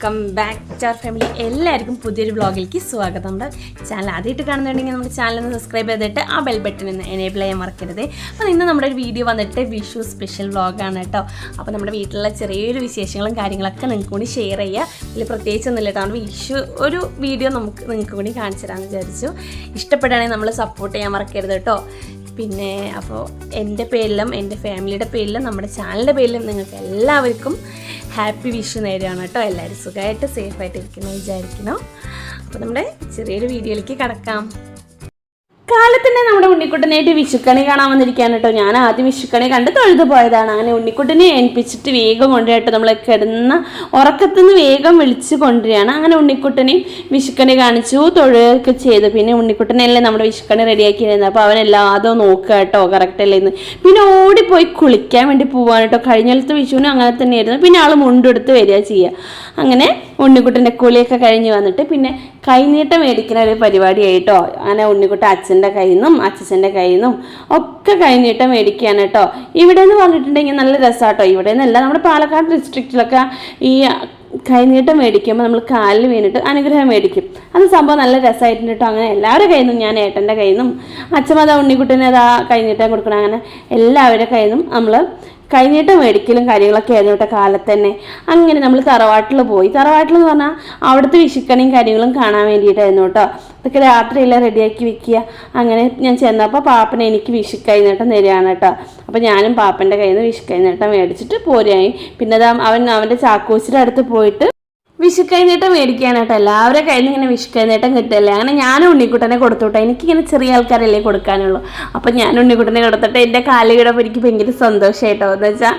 Welcome back to our family. എല്ലാവർക്കും പുതിയൊരു വ്ളോഗിലേക്ക് സ്വാഗതം. ഉണ്ട് ചാനൽ ആദ്യമായിട്ട് കാണുന്നുണ്ടെങ്കിൽ നമ്മുടെ ചാനൽ ഒന്ന് സബ്സ്ക്രൈബ് ചെയ്തിട്ട് ആ ബെൽ ബട്ടൺ ഒന്ന് എനേബിൾ ചെയ്യാൻ മറക്കരുത്. അപ്പോൾ ഇന്ന് നമ്മുടെ ഒരു വീഡിയോ വന്നിട്ട് വിഷു സ്പെഷ്യൽ വ്ളോഗാണ് കേട്ടോ. അപ്പോൾ നമ്മുടെ വീട്ടിലുള്ള ചെറിയൊരു വിശേഷങ്ങളും കാര്യങ്ങളൊക്കെ നിങ്ങൾക്ക് കൂടി ഷെയർ ചെയ്യുക ഇതിൽ പ്രത്യേകിച്ചൊന്നുമില്ല കേട്ടോ. നമ്മുടെ വിഷു ഒരു വീഡിയോ നമുക്ക് നിങ്ങൾക്ക് കൂടി കാണിച്ചു തരാമെന്ന് വിചാരിച്ചു. ഇഷ്ടപ്പെടുകയാണെങ്കിൽ നമ്മൾ സപ്പോർട്ട് ചെയ്യാൻ മറക്കരുത് കേട്ടോ. പിന്നെ അപ്പോൾ എന്റെ പേരിലും എന്റെ ഫാമിലിയുടെ പേരിലും നമ്മുടെ ചാനലിന്റെ പേരിലും നിങ്ങൾക്ക് എല്ലാവർക്കും ഹാപ്പി വിഷ് നേരെയാണ് കേട്ടോ. എല്ലാവരും സുഖമായിട്ട് സേഫായിട്ട് ഇരിക്കുന്നു വിചാരിക്കുന്നു. അപ്പോൾ നമ്മുടെ ചെറിയൊരു വീഡിയോയിലേക്ക് കടക്കാം. കാലത്തന്നെ നമ്മുടെ ഉണ്ണിക്കുട്ടനായിട്ട് വിഷുക്കണി കാണാൻ വന്നിരിക്കുകയാണ് കേട്ടോ. ഞാൻ ആദ്യം വിഷുക്കണി കണ്ട് തൊഴുതു പോയതാണ്. അങ്ങനെ ഉണ്ണിക്കുട്ടനെ ഏൽപ്പിച്ചിട്ട് വേഗം കൊണ്ടുപോയിട്ട് നമ്മളെ കിടന്ന ഉറക്കത്തുനിന്ന് വേഗം വിളിച്ച് കൊണ്ടുവരികയാണ്. അങ്ങനെ ഉണ്ണിക്കുട്ടനെ വിഷുക്കണി കാണിച്ചു തൊഴുകയൊക്കെ ചെയ്തു. പിന്നെ ഉണ്ണിക്കുട്ടനല്ലേ നമ്മുടെ വിഷുക്കണി റെഡിയാക്കിയിരുന്നത്? അപ്പോൾ അവനെല്ലാം എല്ലാതും നോക്കുക കേട്ടോ കറക്റ്റ് അല്ലേ എന്ന്. പിന്നെ ഓടിപ്പോയി കുളിക്കാൻ വേണ്ടി പോവാണ് കേട്ടോ. കഴിഞ്ഞ വിഷുവിനും അങ്ങനെ തന്നെയായിരുന്നു. പിന്നെ ആൾ മുണ്ടെടുത്ത് വരിക ചെയ്യുക. അങ്ങനെ ഉണ്ണിക്കുട്ടന്റെ കുളിയൊക്കെ കഴിഞ്ഞ് വന്നിട്ട് പിന്നെ കൈനീട്ടം മേടിക്കുന്ന ഒരു പരിപാടിയായിട്ടോ. അങ്ങനെ ഉണ്ണിക്കുട്ട അച്ഛന്റെ കയ്യിൽ നിന്നും അച്ഛന്റെ കയ്യിൽ നിന്നും ഒക്കെ കൈനീട്ടം മേടിക്കുകയാണ് കേട്ടോ. ഇവിടെ എന്ന് പറഞ്ഞിട്ടുണ്ടെങ്കിൽ നല്ല രസമാട്ടോ ഇവിടെ നിന്നല്ല നമ്മുടെ പാലക്കാട് ഡിസ്ട്രിക്റ്റിലൊക്കെ ഈ കൈനീട്ടം മേടിക്കുമ്പോൾ നമ്മൾ കാലിൽ വീണിട്ട് അനുഗ്രഹം മേടിക്കും. അത് സംഭവം നല്ല രസമായിട്ടുണ്ട് കേട്ടോ അങ്ങനെ എല്ലാവരുടെ കയ്യിൽ നിന്നും ഞാൻ ഏട്ടന്റെ കയ്യിൽ നിന്നും അച്ഛമ്മ ഉണ്ണിക്കുട്ടനെ അതാ കൈനീട്ടം കൊടുക്കണം. അങ്ങനെ എല്ലാവരുടെ കയ്യിൽ നിന്നും നമ്മൾ കൈനീട്ടം മേടിക്കലും കാര്യങ്ങളൊക്കെ ആയിരുന്നു കേട്ടോ കാലത്ത് തന്നെ അങ്ങനെ നമ്മൾ തറവാട്ടിൽ പോയി. തറവാട്ടിൽ എന്ന് പറഞ്ഞാൽ അവിടുത്തെ വിഷുക്കണിയും കാര്യങ്ങളും കാണാൻ വേണ്ടിയിട്ടായിരുന്നു കേട്ടോ അതൊക്കെ രാത്രിയെല്ലാം റെഡിയാക്കി വെക്കുക. അങ്ങനെ ഞാൻ ചെന്നപ്പോൾ പാപ്പനെ എനിക്ക് വിഷുക്കൈ നേട്ടം തരികയാണ് കേട്ടോ. അപ്പോൾ ഞാനും പാപ്പന്റെ കയ്യിൽ നിന്ന് വിഷുക്കൈ നേട്ടം മേടിച്ചിട്ട് പോരുകയായി. പിന്നെ അവൻ അവന്റെ ചാക്കോച്ചിയുടെ അടുത്ത് പോയിട്ട് വിഷുക്കൈനീട്ടം കേട്ടോ. എല്ലാവരുടെ കയ്യിൽ നിന്ന് ഇങ്ങനെ വിഷുക്കൈനീട്ടം കിട്ടില്ലേ അങ്ങനെ ഞാൻ ഉണ്ണിക്കുട്ടനെ കൊടുത്തോട്ടെ എനിക്കിങ്ങനെ ചെറിയ ആൾക്കാരല്ലേ കൊടുക്കാനുള്ളൂ. അപ്പം ഞാൻ ഉണ്ണിക്കുട്ടനെ കൊടുത്തിട്ട് എന്റെ കാലുകിടപ്പോൾ എനിക്ക് ഭയങ്കര സന്തോഷമായിട്ടോ എന്ന് വെച്ചാൽ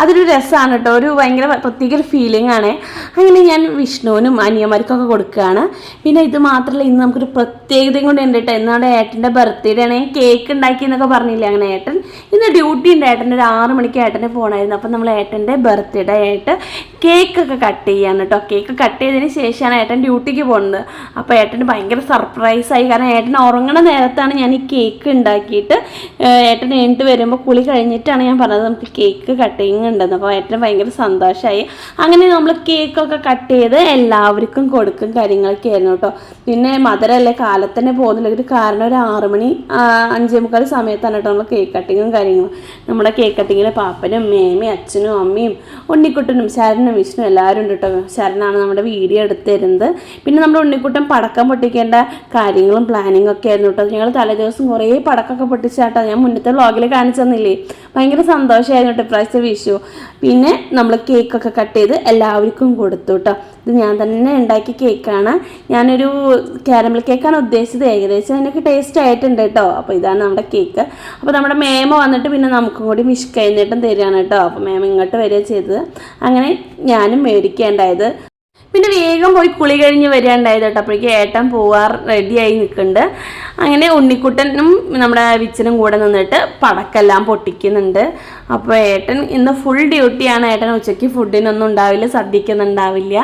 അതൊരു രസമാണ് കേട്ടോ. ഒരു ഭയങ്കര പ്രത്യേക ഒരു ഫീലിംഗ് ആണ്. അങ്ങനെ ഞാൻ വിഷ്ണുവിനും അനിയന്മാർക്കൊക്കെ കൊടുക്കുകയാണ്. പിന്നെ ഇത് മാത്രമല്ല ഇന്ന് നമുക്കൊരു പ്രത്യേകതയും കൂടെ ഉണ്ട് കേട്ടോ. എന്നാണ് ഏട്ടന്റെ ബർത്ത്ഡേ ആണ്. കേക്ക് ഉണ്ടാക്കി എന്നൊക്കെ പറഞ്ഞില്ലേ അങ്ങനെ ഏട്ടൻ? ഇന്ന് ഡ്യൂട്ടി ഉണ്ട് ഏട്ടന്റെ ഒരു ആറ് മണിക്ക് ഏട്ടന്റെ ഫോണായിരുന്നു അപ്പം നമ്മൾ ഏട്ടന്റെ ബർത്ത്ഡേ ആയിട്ട് കേക്കൊക്കെ കട്ട് ചെയ്യാണ് കേട്ടോ. കേക്ക് കട്ട് ചെയ്തതിന് ശേഷമാണ് ഏട്ടൻ ഡ്യൂട്ടിക്ക് പോകുന്നത് അപ്പോൾ ഏട്ടന് ഭയങ്കര സർപ്രൈസായി കാരണം ഏട്ടൻ ഉറങ്ങണ നേരത്താണ് ഞാൻ ഈ കേക്ക് ഉണ്ടാക്കിയിട്ട് ഏട്ടൻ എഴുന്നിട്ട് വരുമ്പോൾ കുളി കഴിഞ്ഞിട്ടാണ് ഞാൻ പറഞ്ഞത് നമുക്ക് കേക്ക് കട്ടിങ് ഉണ്ടെന്ന് അപ്പോൾ ഏട്ടന് ഭയങ്കര സന്തോഷമായി അങ്ങനെ നമ്മൾ കേക്കൊക്കെ കട്ട് ചെയ്ത് എല്ലാവർക്കും കൊടുക്കും കാര്യങ്ങളൊക്കെ ആയിരുന്നു കേട്ടോ. പിന്നെ മധുരല്ലേ കാലത്തന്നെ പോകുന്നില്ല. ഒരു കാരണം ഒരു ആറുമണി അഞ്ചേ മുക്കാൽ സമയത്താണ് കേട്ടോ നമ്മൾ കേക്ക് കട്ടിങ്ങും കാര്യങ്ങളും. നമ്മുടെ കേക്ക് കട്ടിങ്ങിൽ പാപ്പനും മേമയും അച്ഛനും അമ്മയും ഉണ്ണിക്കുട്ടനും ശരനും വിഷ്ണു എല്ലാവരും ഉണ്ട് കേട്ടോ. ശരണാണ് നമ്മുടെ വീഡിയോ എടുത്ത് തരുന്നത് പിന്നെ നമ്മുടെ ഉണ്ണിക്കുട്ടൻ പടക്കം പൊട്ടിക്കേണ്ട കാര്യങ്ങളും പ്ലാനിങ്ങും ഒക്കെ ആയിരുന്നു കേട്ടോ. ഞങ്ങൾ തലേദിവസം കുറേ പടക്കമൊക്കെ പൊട്ടിച്ചാട്ടോ ഞാൻ മുന്നത്തെ വ്ളോഗിൽ കാണിച്ചു തന്നില്ലേ? ഭയങ്കര സന്തോഷമായിരുന്നു കേട്ടോ ഇപ്രാവശ്യത്തെ വിഷു. പിന്നെ നമ്മൾ കേക്കൊക്കെ കട്ട് ചെയ്ത് എല്ലാവർക്കും കൊടുത്തു കേട്ടോ. ഇത് ഞാൻ തന്നെ ഉണ്ടാക്കിയ കേക്കാണ്. ഞാനൊരു കാരമൽ കേക്കാണ് ഉദ്ദേശിച്ചത്. ഏകദേശം അതിനൊക്കെ ടേസ്റ്റ് ആയിട്ടുണ്ട് കേട്ടോ. അപ്പോൾ ഇതാണ് നമ്മുടെ കേക്ക് അപ്പോൾ നമ്മുടെ മേമ വന്നിട്ട് പിന്നെ നമുക്കും കൂടി മിഷ് കഴിഞ്ഞിട്ടും തരികയാണ് കേട്ടോ. അപ്പോൾ മേമ ഇങ്ങോട്ട് വരിക ചെയ്തത്. അങ്ങനെ ഞാനും മേടിക്കേണ്ടായത് പിന്നെ വേഗം പോയി കുളി കഴിഞ്ഞ് വരികയുണ്ടായത് കേട്ടോ. അപ്പോഴേക്കും ഏട്ടൻ പോവാർ റെഡിയായി നിൽക്കുന്നുണ്ട്. അങ്ങനെ ഉണ്ണിക്കുട്ടനും നമ്മുടെ വിച്ചനും കൂടെ നിന്നിട്ട് പടക്കെല്ലാം പൊട്ടിക്കുന്നുണ്ട്. അപ്പോൾ ഏട്ടൻ ഇന്ന് ഫുൾ ഡ്യൂട്ടിയാണ് ഏട്ടൻ ഉച്ചയ്ക്ക് ഫുഡിനൊന്നും ഉണ്ടാവില്ല സദ്യക്കൊന്നുണ്ടാവില്ല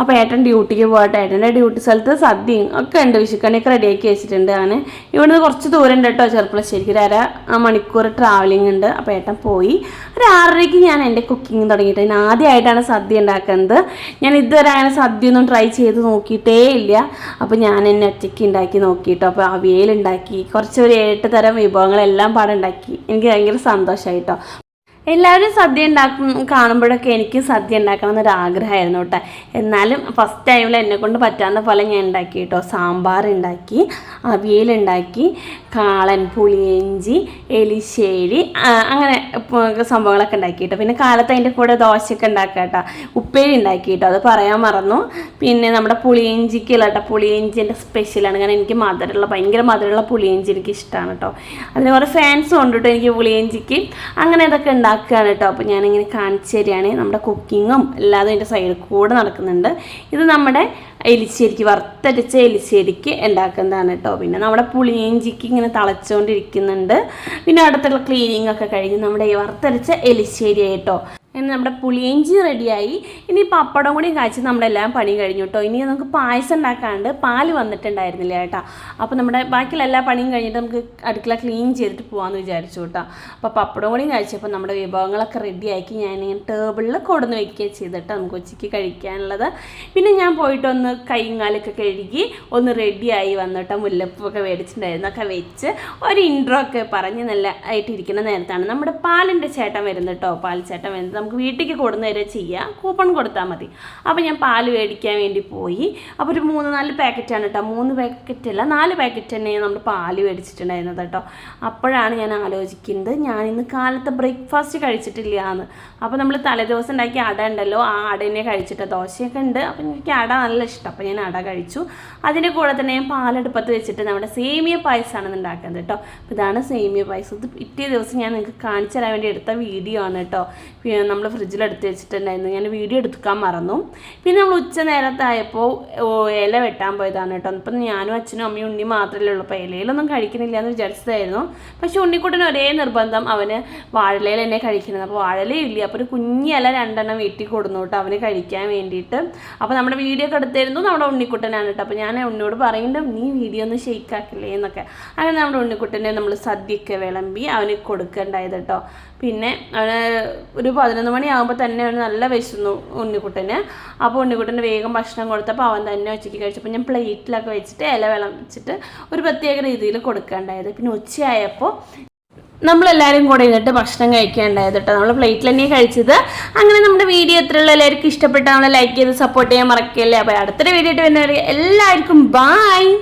അപ്പോൾ ഏട്ടൻ ഡ്യൂട്ടിക്ക് പോകട്ടെ. ഏട്ടന്റെ ഡ്യൂട്ടി സ്ഥലത്ത് സദ്യയും ഒക്കെ ഉണ്ട്. വിഷുക്കണിയൊക്കെ റെഡിയാക്കി വെച്ചിട്ടുണ്ട് ആണ് ഇവിടുന്ന് കുറച്ച് ദൂരം ഉണ്ട് കേട്ടോ ചെറുപ്പളശ്ശേരിക്ക് ഒരു അര മണിക്കൂർ ട്രാവലിംഗ് ഉണ്ട്. അപ്പോൾ ഏട്ടൻ പോയി. ഒരു ആറരയ്ക്ക് ഞാൻ എന്റെ കുക്കിംഗ് തുടങ്ങിയിട്ട് ഞാൻ ആദ്യമായിട്ടാണ് സദ്യ ഉണ്ടാക്കുന്നത്. ഞാൻ ഇതുവരെ അങ്ങനെ സദ്യ ഒന്നും ട്രൈ ചെയ്ത് നോക്കിയിട്ടേ ഇല്ല. അപ്പോൾ ഞാൻ എന്നെ ഒറ്റയ്ക്ക് ഉണ്ടാക്കി നോക്കിയിട്ടോ. അപ്പോൾ അവിയലുണ്ടാക്കി. കുറച്ച് ഒരു ഏട്ട് തരം വിഭവങ്ങളെല്ലാം പാടുണ്ടാക്കി. എനിക്ക് ഭയങ്കര സന്തോഷമായിട്ടോ എല്ലാവരും സദ്യ ഉണ്ടാക്കും കാണുമ്പോഴൊക്കെ എനിക്ക് സദ്യ ഉണ്ടാക്കണം എന്നൊരു ആഗ്രഹമായിരുന്നു കേട്ടോ. എന്നാലും ഫസ്റ്റ് ടൈമിൽ എന്നെ കൊണ്ട് പറ്റാവുന്ന പോലെ ഞാൻ ഉണ്ടാക്കി കേട്ടോ. സാമ്പാർ ഉണ്ടാക്കി അവിയലുണ്ടാക്കി കാളൻ പുളിയഞ്ചി എലിശ്ശേരി അങ്ങനെ സംഭവങ്ങളൊക്കെ ഉണ്ടാക്കി കേട്ടോ. പിന്നെ കാലത്ത് അതിന്റെ കൂടെ ദോശയൊക്കെ ഉണ്ടാക്കുക കേട്ടോ. ഉപ്പേരി ഉണ്ടാക്കി കേട്ടോ. അത് പറയാൻ മറന്നു. പിന്നെ നമ്മുടെ പുളിയഞ്ചിക്കുള്ള കേട്ടോ. പുളിയഞ്ചിന്റെ സ്പെഷ്യലാണ് കാരണം എനിക്ക് മധുരമുള്ള ഭയങ്കര മധുരമുള്ള പുളിയഞ്ചി എനിക്ക് ഇഷ്ടമാണ് കേട്ടോ. അതിന് കുറേ ഫാൻസും ഉണ്ട് കേട്ടോ എനിക്ക് പുളിയഞ്ചിക്ക് അങ്ങനെ അതൊക്കെ ഉണ്ടാക്കുകയാണ് കേട്ടോ. അപ്പോൾ ഞാനിങ്ങനെ കാണിച്ചു തരികയാണ്. നമ്മുടെ കുക്കിങ്ങും എല്ലാതും എന്റെ സൈഡിൽ കൂടെ നടക്കുന്നുണ്ട്. ഇത് നമ്മുടെ എലിശ്ശേരിക്ക് വറുത്തടിച്ച എലിശ്ശേരിക്ക് ഉണ്ടാക്കുന്നതാണ് കേട്ടോ. പിന്നെ നമ്മുടെ പുളിയിഞ്ചിക്ക് ഇങ്ങനെ തളച്ചുകൊണ്ടിരിക്കുന്നുണ്ട്. പിന്നെ അടുത്തുള്ള ക്ലീനിങ് ഒക്കെ കഴിഞ്ഞ് നമ്മുടെ ഈ വറുത്തടിച്ച എലിശ്ശേരി കേട്ടോ. ഇനി നമ്മുടെ പുളിയഞ്ചി റെഡിയായി. ഇനി പപ്പടം കൂടി കാച്ചി നമ്മളെല്ലാം പണി കഴിഞ്ഞു കേട്ടോ ഇനി നമുക്ക് പായസം ഉണ്ടാക്കാണ്ട് പാൽ വന്നിട്ടുണ്ടായിരുന്നില്ല കേട്ടോ. അപ്പോൾ നമ്മുടെ ബാക്കിയുള്ള എല്ലാ പണിയും കഴിഞ്ഞിട്ട് നമുക്ക് അടുക്കള ക്ലീൻ ചെയ്തിട്ട് പോകാമെന്ന് വിചാരിച്ചു കേട്ടോ അപ്പോൾ പപ്പടം കൂടി കഴിച്ചപ്പോൾ നമ്മുടെ വിഭവങ്ങളൊക്കെ റെഡിയാക്കി ഞാൻ ഇങ്ങനെ ടേബിളിൽ കൊടുന്ന് വയ്ക്കുക ചെയ്തിട്ട് നമുക്ക് ഉച്ചയ്ക്ക് കഴിക്കാനുള്ളത്. പിന്നെ ഞാൻ കൈങ്ങാലൊക്കെ കാലൊക്കെ കഴുകി ഒന്ന് റെഡിയായി വന്നിട്ട് മുല്ലപ്പൂവൊക്കെ മേടിച്ചിട്ടുണ്ടായിരുന്നു ഒക്കെ വെച്ച് ഒരു ഇൻട്രോ ഒക്കെ പറഞ്ഞ് നല്ല ആയിട്ടിരിക്കുന്ന നേരത്താണ്. നമ്മുടെ പാലിന്റെ ചേട്ടൻ വരുന്നത് കേട്ടോ പാൽ ചേട്ടൻ വരുന്നത് നമുക്ക് വീട്ടിലേക്ക് കൊടുന്ന വരെ ചെയ്യാം. കൂപ്പൺ കൊടുത്താൽ മതി. അപ്പോൾ ഞാൻ പാൽ മേടിക്കാൻ വേണ്ടി പോയി. അപ്പോൾ ഒരു മൂന്ന് നാല് പാക്കറ്റാണ് കേട്ടോ മൂന്ന് പാക്കറ്റ് അല്ല നാല് പാക്കറ്റ് തന്നെ നമ്മൾ പാൽ മേടിച്ചിട്ടുണ്ടായിരുന്നത് കേട്ടോ അപ്പോഴാണ് ഞാൻ ആലോചിക്കുന്നത് ഞാൻ ഇന്ന് കാലത്തെ ബ്രേക്ക്ഫാസ്റ്റ് കഴിച്ചിട്ടില്ല എന്ന് അപ്പോൾ നമ്മൾ തലേദിവസം ഉണ്ടാക്കിയ അട ഉണ്ടല്ലോ ആ അടനെ കഴിച്ചിട്ട് ദോശയൊക്കെ ഉണ്ട്. അപ്പോൾ എനിക്ക് അട നല്ല ഇഷ്ടം. അപ്പോൾ ഞാൻ അട കഴിച്ചു. അതിന്റെ കൂടെ തന്നെ ഞാൻ പാലെടുപ്പത്ത് വെച്ചിട്ട് നമ്മുടെ സേമിയ പായസമാണ് ഉണ്ടാക്കുന്നത് കേട്ടോ അപ്പോൾ ഇതാണ് സേമിയ പായസം. ഇത് പിറ്റേ ദിവസം ഞാൻ നിങ്ങൾക്ക് കാണിച്ചു തരാൻ വേണ്ടി എടുത്ത വീഡിയോ ആണ് കേട്ടോ നമ്മൾ ഫ്രിഡ്ജിൽ എടുത്ത് വെച്ചിട്ടുണ്ടായിരുന്നു. ഞാൻ വീഡിയോ എടുക്കാൻ മറന്നു. പിന്നെ നമ്മൾ ഉച്ച നേരത്തായപ്പോൾ ഇല വെട്ടാൻ പോയതാണ് കേട്ടോ. അപ്പം ഞാനും അച്ഛനും അമ്മയും ഉണ്ണി മാത്രമേ ഉള്ളൂ. അപ്പോൾ ഇലയിലൊന്നും കഴിക്കുന്നില്ല എന്ന് വിചാരിച്ചതായിരുന്നു. പക്ഷെ ഉണ്ണിക്കുട്ടന് ഒരേ നിർബന്ധം. അവന് വാഴലയിൽ തന്നെ കഴിക്കുന്നത്. അപ്പോൾ വാഴലയും ഇല്ല. അപ്പോൾ ഒരു കുഞ്ഞി രണ്ടെണ്ണം വീട്ടിൽ കൊടുന്നു കേട്ടോ അവന് കഴിക്കാൻ വേണ്ടിയിട്ട്. അപ്പോൾ നമ്മുടെ വീഡിയോ ഒക്കെ എടുത്തിരുന്നു നമ്മുടെ ഉണ്ണിക്കുട്ടനാണ് കേട്ടോ. അപ്പോൾ ഞാൻ ഉണ്ണിയോട് പറയുന്നുണ്ട് നീ വീഡിയോ ഒന്ന് ഷെയ്ക്കാക്കില്ലേ എന്നൊക്കെ. അങ്ങനെ നമ്മുടെ ഉണ്ണിക്കുട്ടനെ നമ്മൾ സദ്യയൊക്കെ വിളമ്പി അവന് കൊടുക്കേണ്ടായത് കേട്ടോ. പിന്നെ അവന് ഒരു പതിനൊന്ന് മണിയാകുമ്പോൾ തന്നെ അവന് നല്ല വിശന്നു ഉണ്ണിക്കുട്ടന്. അപ്പോൾ ഉണ്ണിക്കുട്ടന് വേഗം ഭക്ഷണം കൊടുത്തപ്പോൾ അവൻ തന്നെ ഉച്ചയ്ക്ക് കഴിച്ചപ്പോൾ ഞാൻ പ്ലേറ്റിലൊക്കെ വെച്ചിട്ട് ഇല വിളച്ചിട്ട് ഒരു പ്രത്യേക രീതിയിൽ കൊടുക്കേണ്ടായത്. പിന്നെ ഉച്ചയായപ്പോൾ നമ്മളെല്ലാവരും കൂടെ ഇരുന്നിട്ട് ഭക്ഷണം കഴിക്കേണ്ടായത് കേട്ടോ. നമ്മൾ പ്ലേറ്റിൽ തന്നെയാണ് കഴിച്ചത്. അങ്ങനെ നമ്മുടെ വീഡിയോ എത്രയുള്ള എല്ലാവർക്കും ഇഷ്ടപ്പെട്ടാൽ നമ്മൾ ലൈക്ക് ചെയ്ത് സപ്പോർട്ട് ചെയ്യാൻ മറക്കല്ലേ. അപ്പോൾ അടുത്തൊരു വീഡിയോ ആയിട്ട് വരുന്നവർ എല്ലാവർക്കും ബായ്